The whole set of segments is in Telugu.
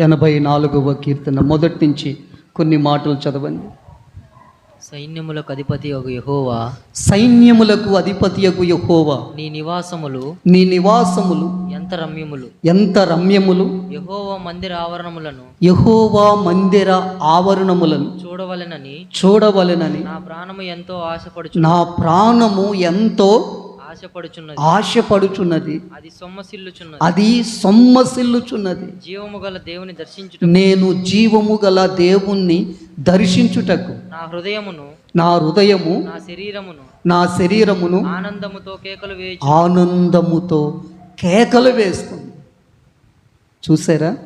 ఎనభై నాలుగవ కీర్తన. మొదటి నుంచి కొన్ని మాటలు చదవండి. సైన్యములకు అధిపతి ఒక యహోవా. సైన్యములకు అధిపతియకు యెహోవా. నీ నివాసములు నీ నివాసములు ఎంత రమ్యములు ఎంత రమ్యములు? యహోవా మందిర ఆవరణములను యెహోవా మందిర ఆవరణములను చూడవలెనని చూడవలెనని నా ప్రాణము ఎంతో ఆశపడుచు నా ప్రాణము ఎంతో ఆశపడుచున్నది. ఆశపడుచున్నది. అది సొమ్మసిల్లుచున్నది. అది సొమ్మసిల్లుచున్నది. జీవము గల దేవుని దర్శించుట నేను జీవము గల దేవుణ్ణి దర్శించుటకు నా హృదయమును నా హృదయము నా శరీరమును నా శరీరమును ఆనందముతో కేకలు వేయు ఆనందముతో కేకలు వేస్తుంది. చూసారా?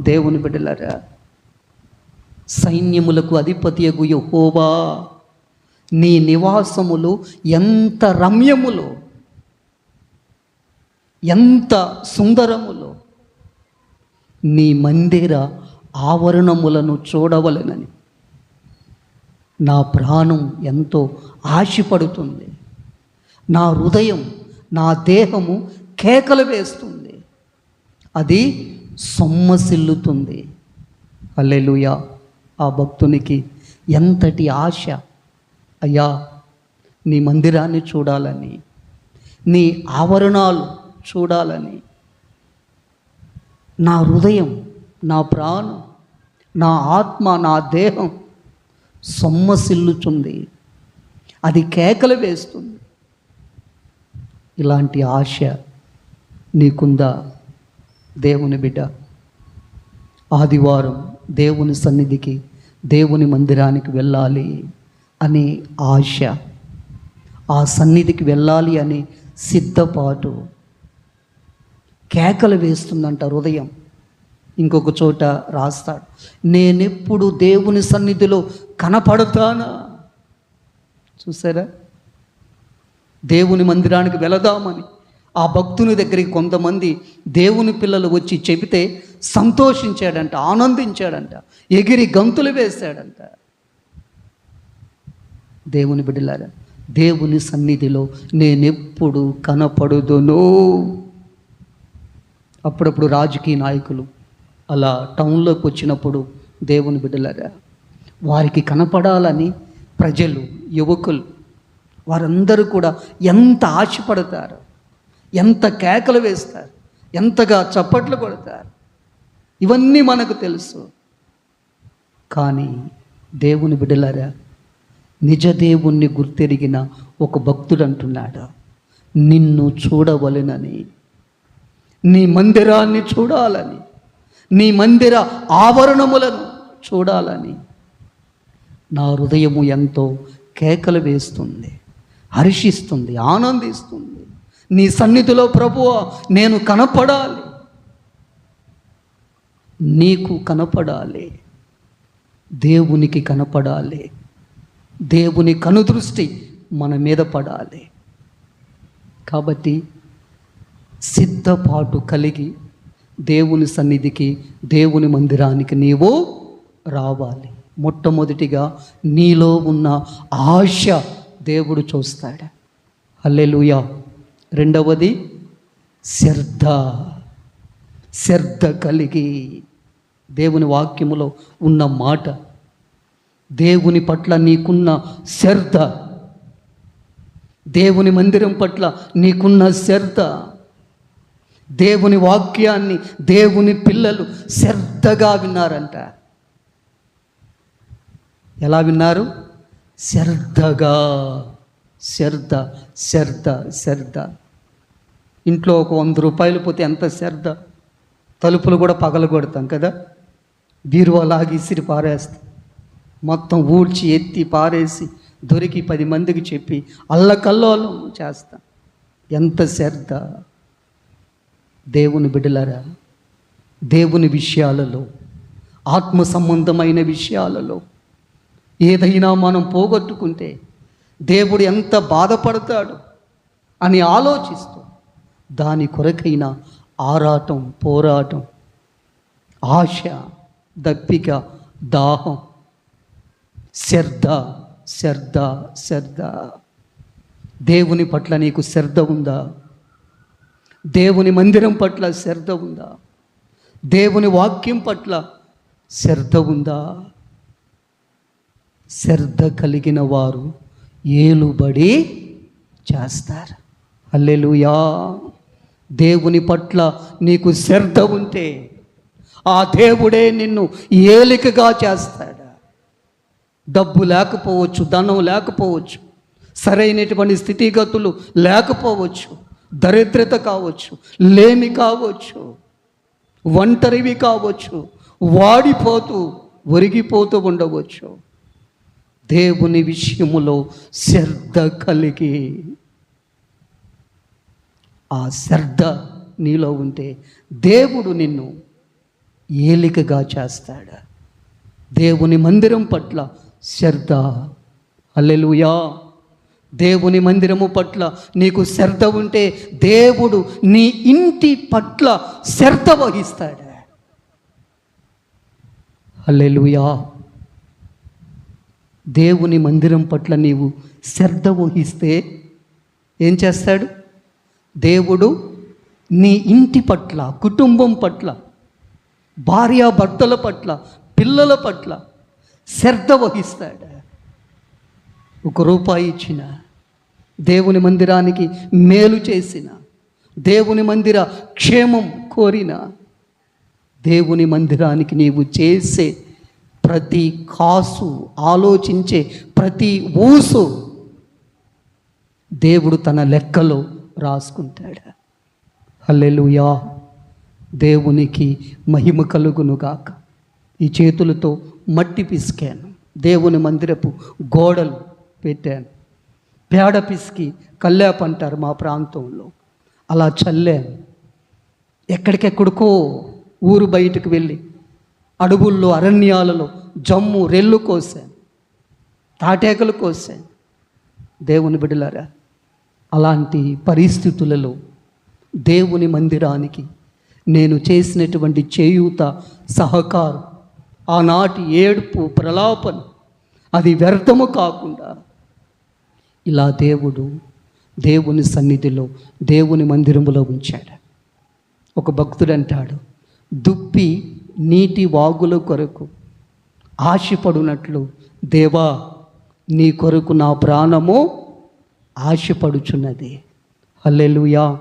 దేవుని బిడ్డలారా సైన్యములకు అధిపతియగు యెహోవా. నీ నివాసములు ఎంత రమ్యములో ఎంత సుందరములో నీ మందిర ఆవరణములను చూడవలెనని. నా ప్రాణం ఎంతో ఆశపడుతుంది. నా హృదయం నా దేహము కేకలు వేస్తుంది. అది సొమ్మసిల్లుతుంది. అల్లెలుయా ఆ భక్తునికి ఎంతటి ఆశ అయ్యా నీ మందిరాన్ని చూడాలని నీ ఆవరణాలు చూడాలని నా హృదయం నా ప్రాణం నా ఆత్మ నా దేహం సొమ్మసిల్లుచుంది. అది కేకలు వేస్తుంది. ఇలాంటి ఆశ నీకుందా దేవుని బిడ్డ? ఆదివారం దేవుని సన్నిధికి దేవుని మందిరానికి వెళ్ళాలి. అనే ఆశ ఆ సన్నిధికి వెళ్ళాలి అనే సిద్ధపాటు. కేకలు వేస్తుందంట హృదయం. ఇంకొక చోట రాస్తాడు నేనెప్పుడు దేవుని సన్నిధిలో కనపడతానా? చూసారా? దేవుని మందిరానికి వెళదామని ఆ భక్తుని దగ్గరికి కొంతమంది దేవుని పిల్లలు వచ్చి చెబితే సంతోషించాడంట ఆనందించాడంట ఎగిరి గంతులు వేశాడంట. దేవుని బిడ్డలారా దేవుని సన్నిధిలో నేనెప్పుడు కనపడుదును? అప్పుడప్పుడు రాజకీయ నాయకులు అలా టౌన్లోకి వచ్చినప్పుడు దేవుని బిడ్డలారా వారికి కనపడాలని ప్రజలు యువకులు వారందరూ కూడా ఎంత ఆశపడతారు ఎంత కేకలు వేస్తారు ఎంతగా చప్పట్లు కొడతారు ఇవన్నీ మనకు తెలుసు. కానీ దేవుని బిడ్డలారా నిజ దేవుణ్ణి గుర్తెరిగిన ఒక భక్తుడు అంటున్నాడు నిన్ను చూడవలెనని నీ మందిరాన్ని చూడాలని నీ మందిర ఆవరణములను చూడాలని నా హృదయము ఎంతో కేకలు వేస్తుంది హర్షిస్తుంది ఆనందిస్తుంది. నీ సన్నిధిలో ప్రభువ నేను కనపడాలి. నీకు కనపడాలి దేవునికి కనపడాలి. దేవుని కనుదృష్టి మన మీద పడాలి. కాబట్టి సిద్ధపాటు కలిగి దేవుని సన్నిధికి దేవుని మందిరానికి నీవు రావాలి. మొట్టమొదటిగా నీలో ఉన్న ఆశ దేవుడు చూస్తాడు. హల్లెలూయా. రెండవది శ్రద్ధ. శ్రద్ధ కలిగి దేవుని వాక్యములో ఉన్న మాట దేవుని పట్ల నీకున్న శ్రద్ధ. దేవుని మందిరం పట్ల నీకున్న శ్రద్ధ. దేవుని వాక్యాన్ని దేవుని పిల్లలు శ్రద్ధగా విన్నారంట. ఎలా విన్నారు? శ్రద్ధగా. శ్రద్ధ శ్రద్ధ శ్రద్ధ. ఇంట్లో ఒక వంద రూపాయలు పోతే ఎంత శ్రద్ధ? తలుపులు కూడా పగలగొడతాం కదా? బీరువా లాగి ఇసిరి పారేస్తాం. మొత్తం ఊడ్చి ఎత్తి పారేసి దొరికి పది మందికి చెప్పి అల్లకల్లోలం చేస్తాం. ఎంత శ్రద్ధ. దేవుని బిడ్డలారా దేవుని విషయాలలో ఆత్మ సంబంధమైన విషయాలలో ఏదైనా మనం పోగొట్టుకుంటే దేవుడు ఎంత బాధపడతాడు అని ఆలోచిస్తూ దాని కొరకైన ఆరాటం పోరాటం ఆశ దప్పిక దాహం శ్రద్ధ శ్రద్ధ శ్రద్ధ. దేవుని పట్ల నీకు శ్రద్ధ ఉందా? దేవుని మందిరం పట్ల శ్రద్ధ ఉందా? దేవుని వాక్యం పట్ల శ్రద్ధ ఉందా? శ్రద్ధ కలిగిన వారు ఏలుబడి చేస్తారు. అల్లెలుయా దేవుని పట్ల నీకు శ్రద్ధ ఉంటే ఆ దేవుడే నిన్ను ఏలికగా చేస్తాడు డబ్బు లేకపోవచ్చు ధనం లేకపోవచ్చు సరైనటువంటి స్థితిగతులు లేకపోవచ్చు దరిద్రత కావచ్చు లేమి కావచ్చు ఒంటరివి కావచ్చు వాడిపోతూ ఒరిగిపోతూ ఉండవచ్చు. దేవుని విషయములో శ్రద్ధ కలిగి ఆ శ్రద్ధ నీలో ఉంటే దేవుడు నిన్ను ఏలికగా చేస్తాడు. దేవుని మందిరం పట్ల శ్రద్ధ. అల్లెలుయా దేవుని మందిరము పట్ల నీకు శ్రద్ధ ఉంటే దేవుడు నీ ఇంటి పట్ల శ్రద్ధ వహిస్తాడు. అల్లెలుయా దేవుని మందిరం పట్ల నీవు శ్రద్ధ వహిస్తే ఏం చేస్తాడు? దేవుడు నీ ఇంటి పట్ల కుటుంబం పట్ల భార్యాభర్తల పట్ల పిల్లల పట్ల శ్రద్ధ వహిస్తాడు. ఒక రూపాయి ఇచ్చిన దేవుని మందిరానికి మేలు చేసిన దేవుని మందిర క్షేమం కోరిన దేవుని మందిరానికి నీవు చేసే ప్రతి కాసు ఆలోచించే ప్రతి ఊసు దేవుడు తన లెక్కలో రాసుకుంటాడు. హల్లెలుయా. దేవునికి మహిమ కలుగునుగాక. ఈ చేతులతో మట్టి పిసికాను. దేవుని మందిరపు గోడలు పెట్టాను. పేడ పిసికి కల్లాపు అంటారు మా ప్రాంతంలో. అలా చల్లాను. ఎక్కడికెక్కడికో ఊరు బయటకు వెళ్ళి అడవుల్లో అరణ్యాలలో జమ్ము రెల్లు కోసాను. తాటేకలు కోసాను. దేవుని బిడలారా అలాంటి పరిస్థితులలో దేవుని మందిరానికి నేను చేసినటువంటి చేయూత సహకారం ఆనాటి ఏడుపు ప్రలాపన అది వ్యర్థము కాకుండా ఇలా దేవుడు దేవుని సన్నిధిలో దేవుని మందిరములో ఉంచాడు. ఒక భక్తుడు అంటాడు దుప్పి నీటి వాగుల కొరకు ఆశపడునట్లు దేవా నీ కొరకు నా ప్రాణము ఆశపడుచున్నది. హల్లెలూయా.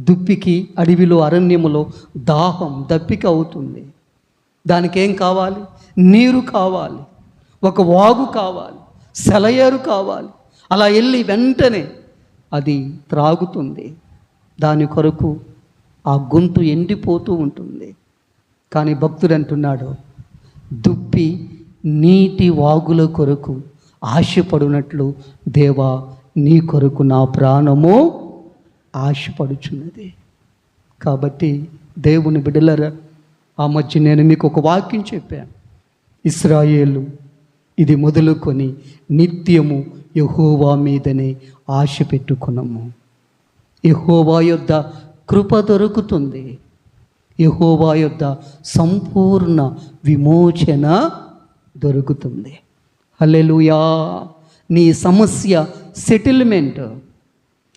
దుప్పికి అడవిలో అరణ్యములో దాహం దప్పిక అవుతుంది. దానికి ఏం కావాలి? నీరు కావాలి. ఒక వాగు కావాలి. సెలయేరు కావాలి. అలా వెళ్ళి వెంటనే అది త్రాగుతుంది. దాని కొరకు ఆ గొంతు ఎండిపోతూ ఉంటుంది. కానీ భక్తుడు అంటున్నాడు దుప్పి నీటి వాగుల కొరకు ఆశపడినట్లు దేవా నీ కొరకు నా ప్రాణము ఆశపడుచున్నది. కాబట్టి దేవుని బిడలరా ఆ మధ్య నేను మీకు ఒక వాక్యం చెప్పాను. ఇస్రాయేలు ఇది మొదలుకొని నిత్యము యహోవా మీదనే ఆశ పెట్టుకున్నాము. యహోవా యొద్ద కృప దొరుకుతుంది. యహోవా యొద్ద సంపూర్ణ విమోచన దొరుకుతుంది. హలెలుయా నీ సమస్య సెటిల్మెంట్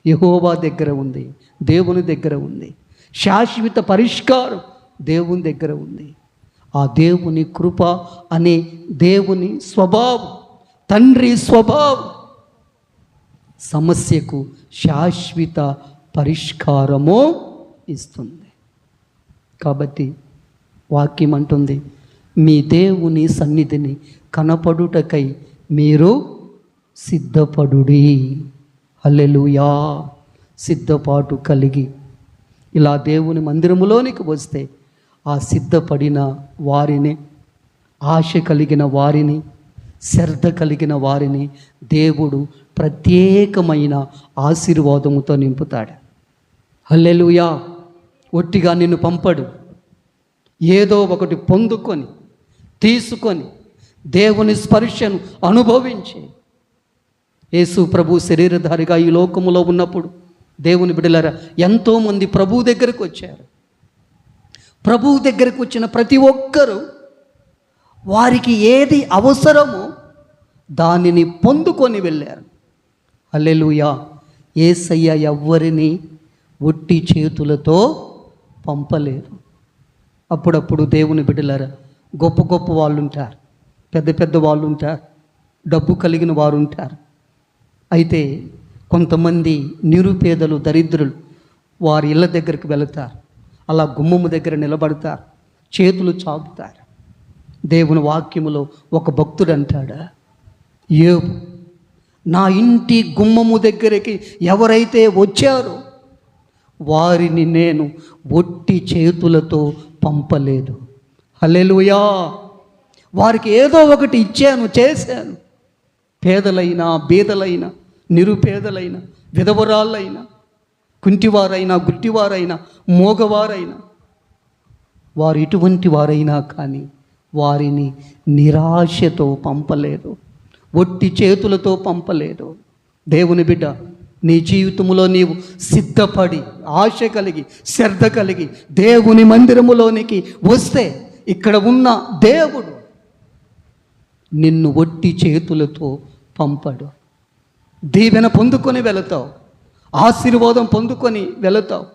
యహోవా దగ్గర ఉంది దేవుని దగ్గర ఉంది. శాశ్వత పరిష్కారం దేవుని దగ్గర ఉంది. ఆ దేవుని కృప అనే దేవుని స్వభావం తండ్రి స్వభావం సమస్యకు శాశ్వత పరిష్కారము ఇస్తుంది. కాబట్టి వాక్యం అంటుంది మీ దేవుని సన్నిధిని కనపడుటకై మీరు సిద్ధపడుడి. అల్లెలుయా సిద్ధపాటు కలిగి ఇలా దేవుని మందిరములోనికి వస్తే ఆ సిద్ధపడిన వారిని ఆశ కలిగిన వారిని శ్రద్ధ కలిగిన వారిని దేవుడు ప్రత్యేకమైన ఆశీర్వాదముతో నింపుతాడు. హల్లెలుయా! ఒట్టిగా నిన్ను పంపడు. ఏదో ఒకటి పొందుకొని తీసుకొని దేవుని స్పర్శను అనుభవించి. యేసు ప్రభు శరీరధారిగా ఈ లోకములో ఉన్నప్పుడు దేవుని బిడలరా ఎంతోమంది ప్రభు దగ్గరకు వచ్చారు. ప్రభువు దగ్గరకు వచ్చిన ప్రతి ఒక్కరూ వారికి ఏది అవసరమో దానిని పొందుకొని వెళ్ళారు. అల్లెలుయా ఏసయ్య ఎవ్వరిని ఒట్టి చేతులతో పంపలేరు అప్పుడప్పుడు దేవుని బిడ్డలారా గొప్ప గొప్ప వాళ్ళు ఉంటారు పెద్ద పెద్ద వాళ్ళు ఉంటారు డబ్బు కలిగిన వారు ఉంటారు అయితే కొంతమంది నిరుపేదలు దరిద్రులు వారి ఇళ్ళ దగ్గరికి వెళతారు. అలా గుమ్మము దగ్గర నిలబడతారు. చేతులు చాపుతారు. దేవుని వాక్యములో ఒక భక్తుడు అంటాడు ఏవు నా ఇంటి గుమ్మము దగ్గరికి ఎవరైతే వచ్చారో వారిని నేను ఒట్టి చేతులతో పంపలేదు. హలెలుయా వారికి ఏదో ఒకటి ఇచ్చాను చేశాను. పేదలైనా బీదలైనా నిరుపేదలైన విధవరాళ్ళైనా కుంటివారైనా గుడ్డివారైనా మోగవారైనా వారు ఇటువంటి వారైనా కానీ వారిని నిరాశతో పంపలేదు ఒట్టి చేతులతో పంపలేదు. దేవుని బిడ్డ నీ జీవితంలో నీవు సిద్ధపడి ఆశ కలిగి శ్రద్ధ కలిగి దేవుని మందిరములోనికి వస్తే ఇక్కడ ఉన్న దేవుడు నిన్ను ఒట్టి చేతులతో పంపడు. దీవెన పొందుకొని వెళతావు. ఆశీర్వాదం పొందుకొని వెళతావు.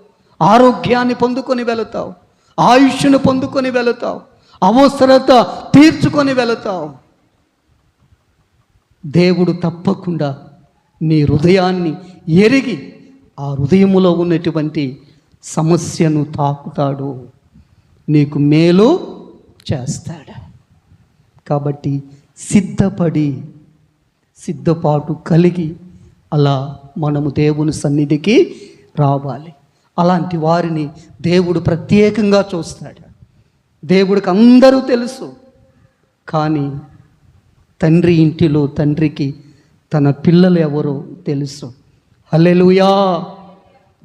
ఆరోగ్యాన్ని పొందుకొని వెళతావు. ఆయుష్ను పొందుకొని వెళతావు. అవసరత తీర్చుకొని వెళతావు. దేవుడు తప్పకుండా నీ హృదయాన్ని ఎరిగి ఆ హృదయములో ఉన్నటువంటి సమస్యను తాకుతాడు. నీకు మేలు చేస్తాడు. కాబట్టి సిద్ధపడి సిద్ధపాటు కలిగి అలా మనము దేవుని సన్నిధికి రావాలి. అలాంటి వారిని దేవుడు ప్రత్యేకంగా చూస్తాడు. దేవుడికి అందరూ తెలుసు. కానీ తండ్రి ఇంటిలో తండ్రికి తన పిల్లలు ఎవరో తెలుసు. హలెలుయా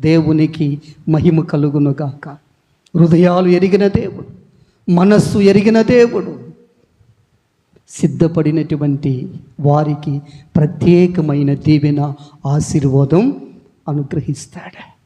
దేవునికి మహిమ కలుగునుగాక హృదయాలు ఎరిగిన దేవుడు మనస్సు ఎరిగిన దేవుడు సిద్ధపడినటువంటి వారికి ప్రత్యేకమైన దీవెన ఆశీర్వాదం అనుగ్రహిస్తాడు.